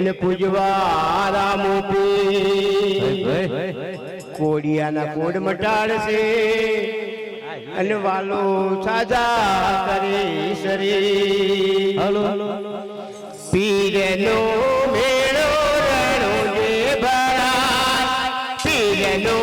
અને પૂજવા રામોપી કોડિયાના કોડ મટાડશે. અને વાલો સાજા કરે શરી હલો. પીરનો મેળો રણો જે ભરાય. પીરનો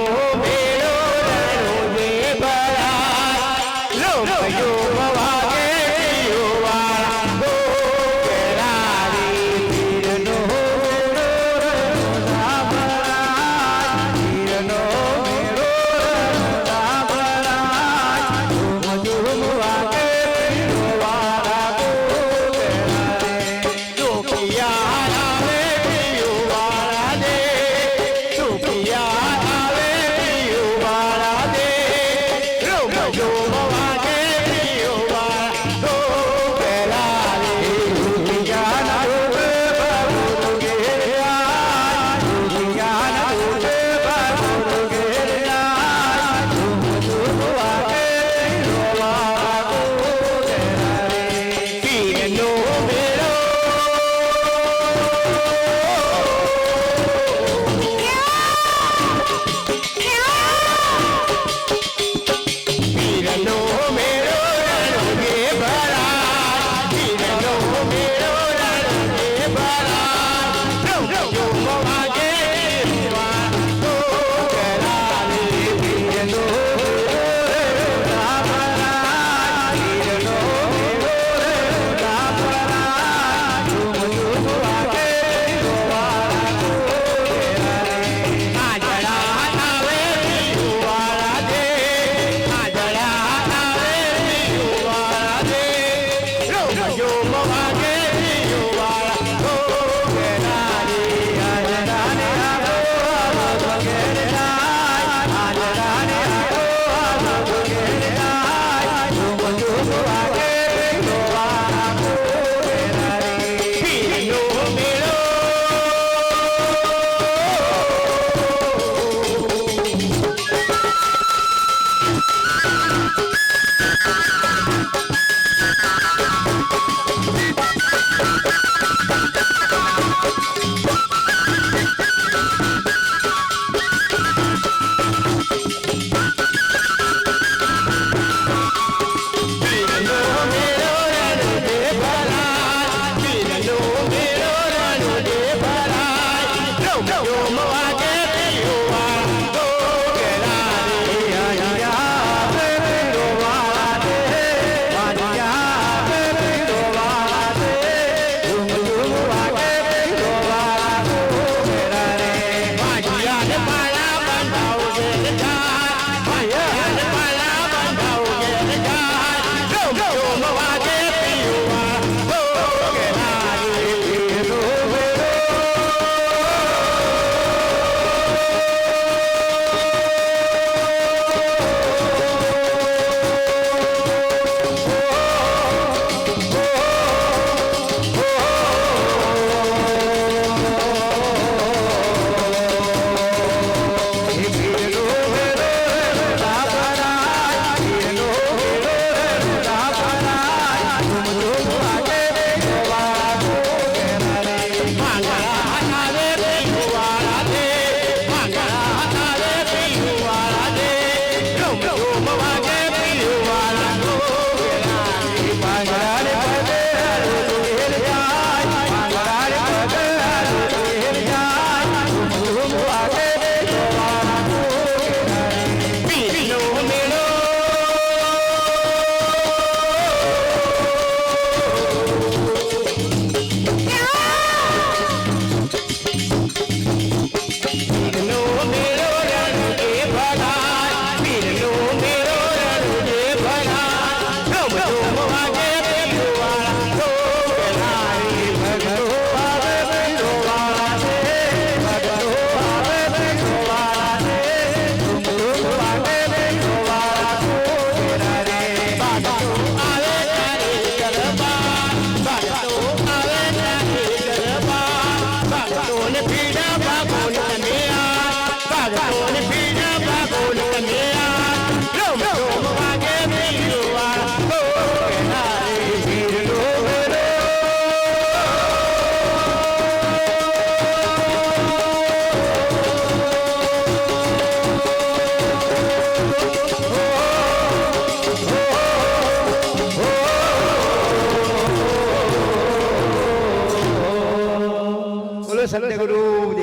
Santiago Luz,